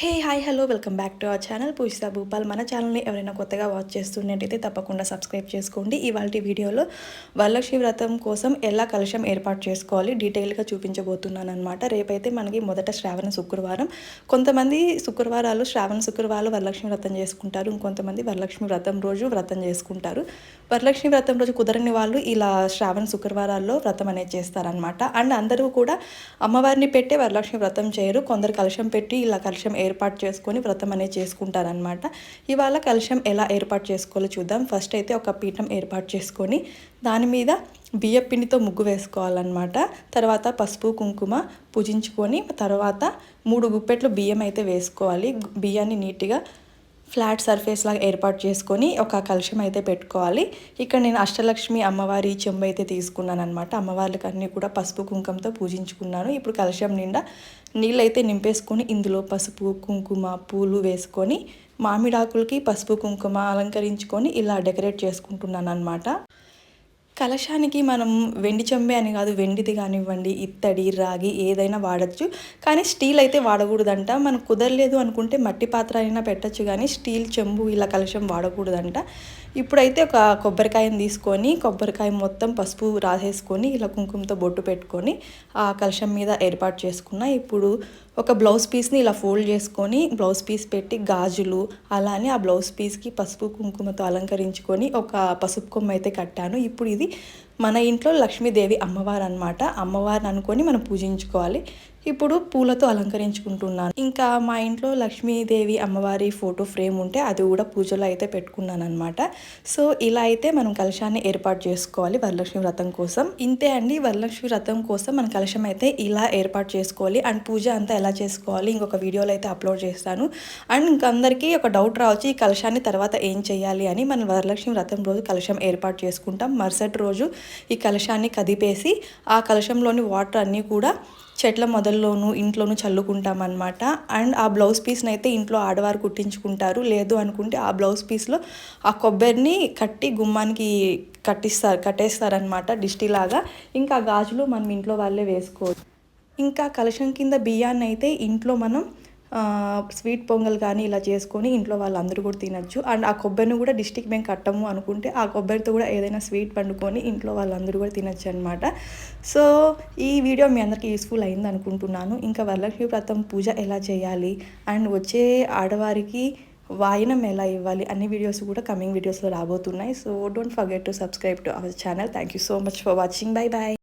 Hey hi hello welcome back to our channel Poojitha Bhupal. మన ఛానల్ని ఎవరైనా కొత్తగా వాచ్ చేస్తున్నట్టయితే తప్పకుండా సబ్స్క్రైబ్ చేసుకోండి. ఇవాళ వీడియోలో వరలక్ష్మి వ్రతం కోసం ఎలా కలుషం ఏర్పాటు చేసుకోవాలి డీటెయిల్గా చూపించబోతున్నాను అనమాట రేపైతే మనకి మొదట శ్రావణ శుక్రవారం. కొంతమంది శుక్రవారాలు శ్రావణ శుక్రవారాలు వరలక్ష్మి వ్రతం చేసుకుంటారు. ఇంకొంతమంది వరలక్ష్మి వ్రతం రోజు వ్రతం చేసుకుంటారు. వరలక్ష్మి వ్రతం రోజు కుదరని వాళ్ళు ఇలా శ్రావణ శుక్రవారాల్లో వ్రతం అనేది చేస్తారనమాట అండ్ అందరూ కూడా అమ్మవారిని పెట్టే వరలక్ష్మి వ్రతం చేయరు. కొందరు కలుషం పెట్టి ఇలా కలుషం ఏర్పాటు చేసుకొని వ్రతం అనేది చేసుకుంటారనమాట ఇవాళ కలశం ఎలా ఏర్పాటు చేసుకోవాలో చూద్దాం. ఫస్ట్ అయితే ఒక పీఠం ఏర్పాటు చేసుకొని దాని మీద బియ్య పిండితో ముగ్గు వేసుకోవాలన్నమాట. తర్వాత పసుపు కుంకుమ పూజించుకొని తర్వాత మూడు గుప్పెట్లు బియ్యం అయితే వేసుకోవాలి. బియ్యాన్ని నీట్గా ఫ్లాట్ సర్ఫేస్ లాగా ఏర్పాటు చేసుకొని ఒక కలుషం అయితే పెట్టుకోవాలి. ఇక్కడ నేను అష్టలక్ష్మి అమ్మవారి చెంబు అయితే తీసుకున్నాను అనమాట అమ్మవార్లకి అన్నీ కూడా పసుపు కుంకుమతో పూజించుకున్నాను. ఇప్పుడు కలుషం నిండా నీళ్ళు అయితే నింపేసుకొని ఇందులో పసుపు కుంకుమ పూలు వేసుకొని మామిడాకులకి పసుపు కుంకుమ అలంకరించుకొని ఇలా డెకరేట్ చేసుకుంటున్నాను అనమాట కలశానికి మనం వెండి చెంబే అని కాదు వెండిది కానివ్వండి ఇత్తడి రాగి ఏదైనా వాడచ్చు. కానీ స్టీల్ అయితే వాడకూడదంట. మనకు కుదరలేదు అనుకుంటే మట్టి పాత్ర అయినా పెట్టచ్చు. కానీ స్టీల్ చెంబు ఇలా కలశం వాడకూడదంట. ఇప్పుడైతే ఒక కొబ్బరికాయని తీసుకొని కొబ్బరికాయ మొత్తం పసుపు రాసేసుకొని ఇలా కుంకుమతో బొట్టు పెట్టుకొని ఆ కలశం మీద ఏర్పాటు చేసుకున్న ఇప్పుడు ఒక బ్లౌజ్ పీస్ని ఇలా ఫోల్డ్ చేసుకొని బ్లౌజ్ పీస్ పెట్టి గాజులు అలానే ఆ బ్లౌజ్ పీస్కి పసుపు కుంకుమతో అలంకరించుకొని ఒక పసుపు కొమ్మ అయితే కట్టాను. ఇప్పుడు ఇది మన ఇంట్లో లక్ష్మీదేవి అమ్మవారు అనమాట అమ్మవారిని అనుకొని మనం పూజించుకోవాలి. ఇప్పుడు పూలతో అలంకరించుకుంటున్నాను. ఇంకా మా ఇంట్లో లక్ష్మీదేవి అమ్మవారి ఫోటో ఫ్రేమ్ ఉంటే అది కూడా పూజలో అయితే పెట్టుకున్నాను అనమాట సో ఇలా అయితే మనం కలశాన్ని ఏర్పాటు చేసుకోవాలి వరలక్ష్మి వ్రతం కోసం. ఇంతే అండి వరలక్ష్మి వ్రతం కోసం మన కలశం అయితే ఇలా ఏర్పాటు చేసుకోవాలి. అండ్ పూజ అంతా ఎలా చేసుకోవాలి ఇంకొక వీడియోలో అయితే అప్లోడ్ చేస్తాను. అండ్ ఇంకందరికీ ఒక డౌట్ రావచ్చు ఈ కలశాన్ని తర్వాత ఏం చేయాలి అని. మనం వరలక్ష్మి వ్రతం రోజు కలశం ఏర్పాటు చేసుకుంటాం. మరుసటి రోజు ఈ కలశాన్ని కదిపేసి ఆ కలశంలోని వాటర్ అన్నీ కూడా చెట్ల మొదల్లోనూ ఇంట్లోనూ చల్లుకుంటాం అనమాట అండ్ ఆ బ్లౌజ్ పీస్ని అయితే ఇంట్లో ఆడవారు కుట్టించుకుంటారు. లేదు అనుకుంటే ఆ బ్లౌజ్ పీస్లో ఆ కొబ్బరిని కట్టి గుమ్మానికి కట్టిస్తారు కట్టేస్తారనమాట దిష్టిలాగా. ఇంకా గాజులు మనం ఇంట్లో వాళ్ళే వేసుకోవచ్చు. ఇంకా కలశం కింద బియ్యాన్ని అయితే ఇంట్లో మనం స్వీట్ పొంగల్ కానీ ఇలా చేసుకొని ఇంట్లో వాళ్ళందరూ కూడా తినచ్చు. అండ్ ఆ కొబ్బరిని కూడా డిస్టిక్ మేము కట్టము అనుకుంటే ఆ కొబ్బరితో కూడా ఏదైనా స్వీట్ పండుకొని ఇంట్లో వాళ్ళందరూ కూడా తినచ్చు అనమాట సో ఈ వీడియో మీ అందరికీ యూస్ఫుల్ అయింది అనుకుంటున్నాను. ఇంకా వరలక్ష్మి వ్రతం పూజ ఎలా చేయాలి? అండ్ వచ్చే ఆడవారికి వాయినం ఎలా ఇవ్వాలి? అన్ని వీడియోస్ కూడా కమింగ్ వీడియోస్లో రాబోతున్నాయి. So don't forget to subscribe to our channel thank you so much for watching bye bye